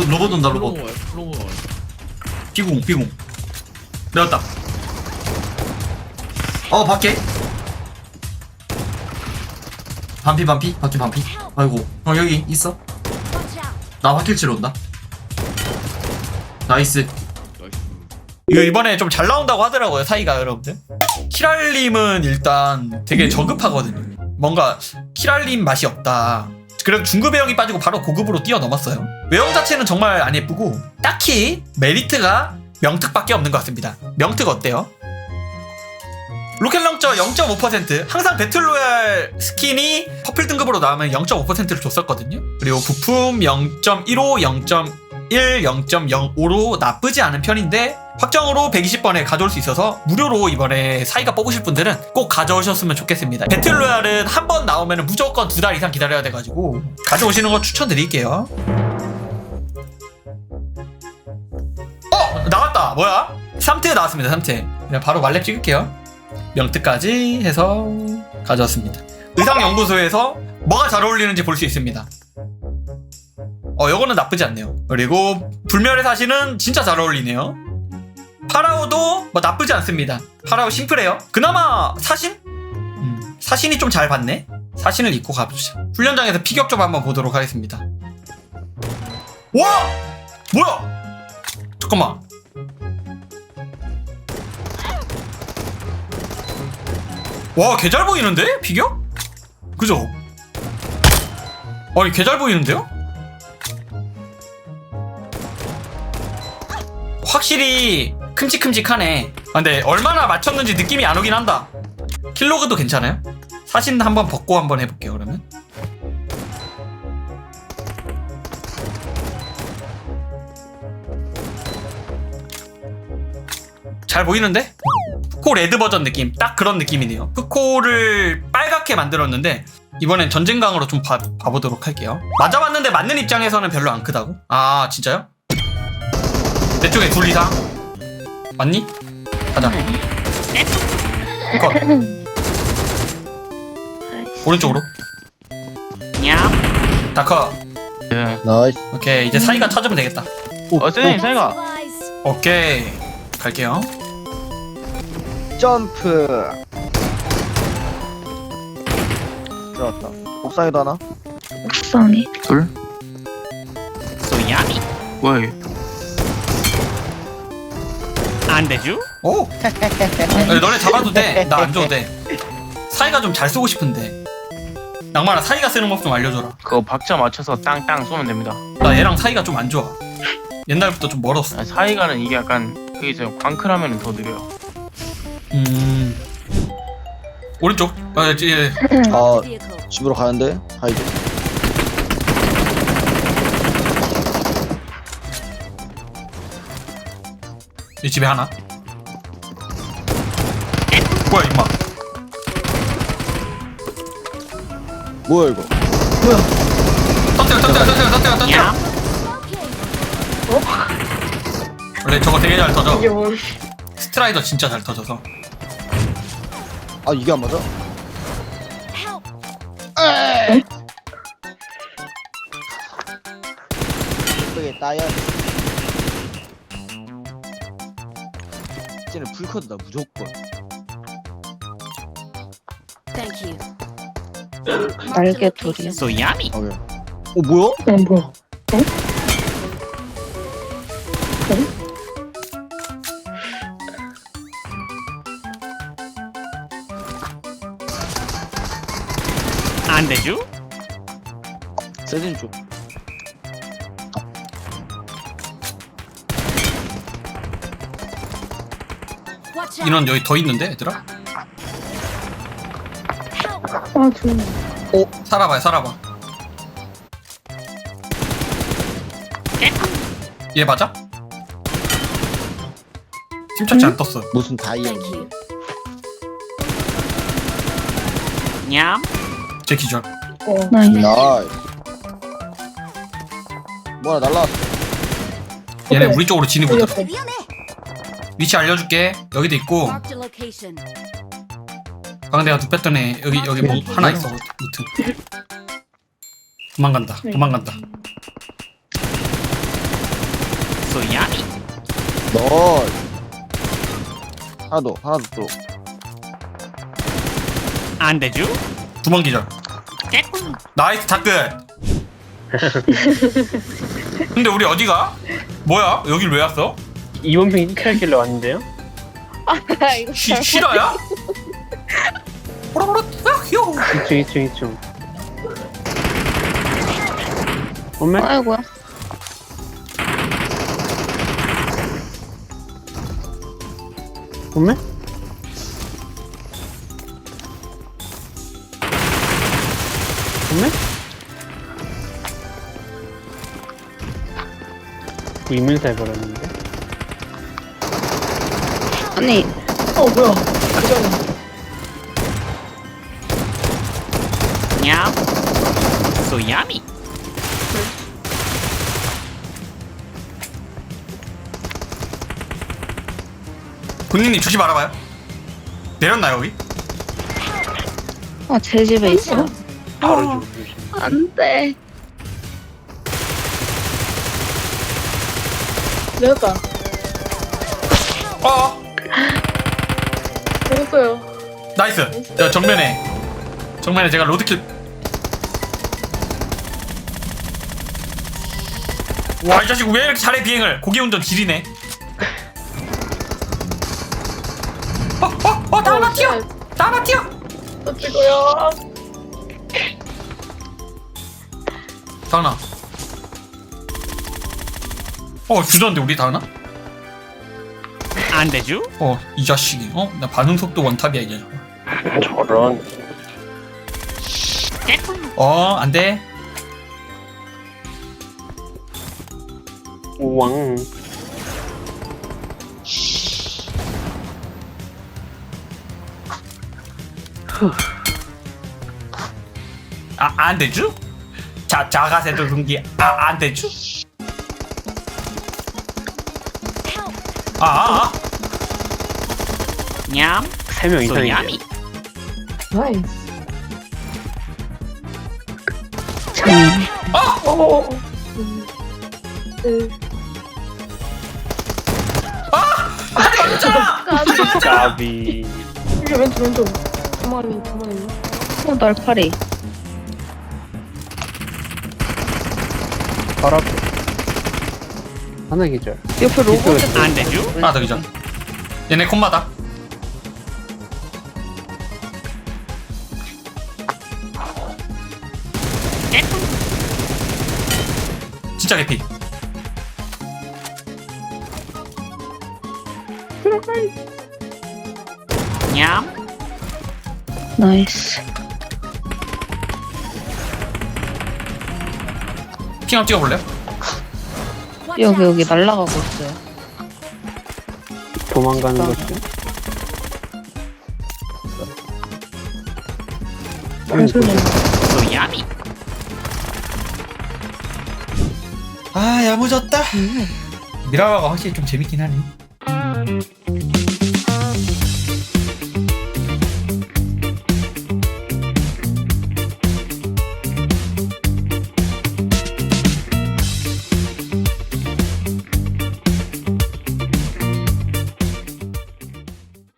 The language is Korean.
로봇 로봇 온다 로봇. 플로우 와요, 플로우 와요. 비공 비공. 내렸다. 어 밖에. 반피 반피 밖에 반피. 아이고 어 여기 있어? 나 화킬 치러 온다. 나이스. 나이스. 이거 이번에 좀 잘 나온다고 하더라고요 사이가 여러분들. 키랄님은 일단 되게 저급하거든요. 뭔가 키랄님 맛이 없다 그래도 중급 외형이 빠지고 바로 고급으로 뛰어넘었어요. 외형 자체는 정말 안 예쁘고 딱히 메리트가 명특밖에 없는 것 같습니다. 명특 어때요? 로켓 런처 0.5% 항상 배틀로얄 스킨이 퍼플 등급으로 나오면 0.5%를 줬었거든요. 그리고 부품 0.15, 0.1, 0.05로 나쁘지 않은 편인데 확정으로 120번에 가져올 수 있어서 무료로 이번에 사이가 뽑으실 분들은 꼭 가져오셨으면 좋겠습니다 배틀로얄은 한 번 나오면 무조건 두 달 이상 기다려야 돼가지고 가져오시는 거 추천드릴게요 어! 나왔다 뭐야? 3트 나왔습니다 3트 그냥 바로 말렙 찍을게요 명트까지 해서 가져왔습니다. 의상연구소에서 뭐가 잘 어울리는지 볼 수 있습니다. 어, 요거는 나쁘지 않네요. 그리고 불멸의 사신은 진짜 잘 어울리네요. 파라오도 뭐 나쁘지 않습니다. 파라오 심플해요. 그나마 사신? 음, 사신이 좀 잘 봤네. 사신을 입고 가보자. 훈련장에서 피격 좀 한번 보도록 하겠습니다. 와! 뭐야? 잠깐만. 와, 개 잘 보이는데? 비교? 그죠? 아니, 개 잘 보이는데요? 확실히 큼직큼직하네. 아, 근데 얼마나 맞췄는지 느낌이 안 오긴 한다. 킬로그도 괜찮아요? 사진 한번 벗고 한번 해볼게요, 그러면. 잘 보이는데? 푸코 레드 버전 느낌 딱 그런 느낌이네요 푸코를 빨갛게 만들었는데 이번엔 전쟁강으로 좀 봐, 봐보도록 할게요 맞아봤는데 맞는 입장에서는 별로 안 크다고? 아 진짜요? 내 쪽에 둘 이상 맞니? 가자. 컷. 오른쪽으로. 다커. 예. 나이스. 오케이 이제 사이가 찾으면 되겠다. 어, 선생님, 사이가. 오케이. 갈게요. 점프. 들어왔다. 옥상에도 하나? 옥상에. 둘? 소야미. 이게? 안 되죠? 오 아니, 너네 잡아도 돼 나 안 줘도 돼 사이가 좀 잘 쓰고 싶은데 낭만아 사이가 쓰는 법 좀 알려줘라 그거 박자 맞춰서 땅땅 쏘면 됩니다. 나 얘랑 사이가 좀 안 좋아. 옛날부터 좀 멀었어. 아, 사이가는 이게 약간, 그게 있어요. 광클하면 더 느려요. 음. 오른쪽. 아, 이제 아 집으로 가는데 하이드 이 집에 하나. 뭐야 임마. 뭐야 이거 터뜨려 터뜨려 터뜨려 터뜨려 터뜨려. 원래 저거 되게 잘 터져. 스트라이더 진짜 잘 터져서. 아 이게 안 맞아? 모르겠다 야 쟤는 불커드다 무조건 날개 둘이야. 소야미. 오케이 어 뭐야? 어 뭐야? 안 되죠? 세진 쪽 인원 여기 더 있는데 얘들아. 아 저. 오 살아봐요 살아봐. 얘 맞아? 심착지 안 떴어. 무슨 다이아 냠. 제 기절. 나이스. 나이스 뭐야 날라왔어 얘네 우리 쪽으로 진입 오더라. 위 치 알려줄게. 여기도 있고. 방금 내가 눕혔던 애 여기 여기 뭐 하나 있어. 무튼 도망간다. 도망간다. 소야미 너 하나 더 하나 더. 안 되죠? 두번 기절. 나이스 다끝. 근데 우리 어디가? 뭐야? 여길 왜 왔어? 이번 핑 킬하길래 왔는데요? 아 이거 쉬, 쉬라야? 보라보라 휴 2층 2층 2층 엄매? 아이고야. 엄매? 엄매? 이문사 해버렸는데 아니. 냠. 소야미. 군인님 조심 알아봐요. 내렸나 여기? 아제 집에 있어. 바로 좀 조심. 안돼. 내렸다. 어 내렸어요. 나이스. 야, 정면에. 정면에 제가 로드킬. 와 이 자식 왜 이렇게 잘해 비행을? 고기 운전 지리네. 어어어 다 하나 튀어! 다 하나 튀어! 또 찍어요. 다 하나 어 주전데 우리 다 하나? 안 되죠? 어 이 자식이. 어 나 반응 속도 원탑이야 이제 저런. 어 안돼. 우왕. 아 안 되죠? 자 자가세도 금기. 아 안 되죠? 아, 아, 아. 냠 3명 이상인데 소야미 나이스. 장님. 어. 음. 네. 까비 이게 왼쪽 왼쪽. 두 마리 두 마리. 어 날파리. 바로 앞에 하나 계절 옆에 로봇. 안 되죠? 하나 더 기절 얘네 콤마다 진짜 개피 냠 나이스. 핑 한번 찍어볼래요? 여기 여기 날라가고 있어요. 도망가는 거지 소야미 아 야무졌다. 미라마가 확실히 좀 재밌긴 하네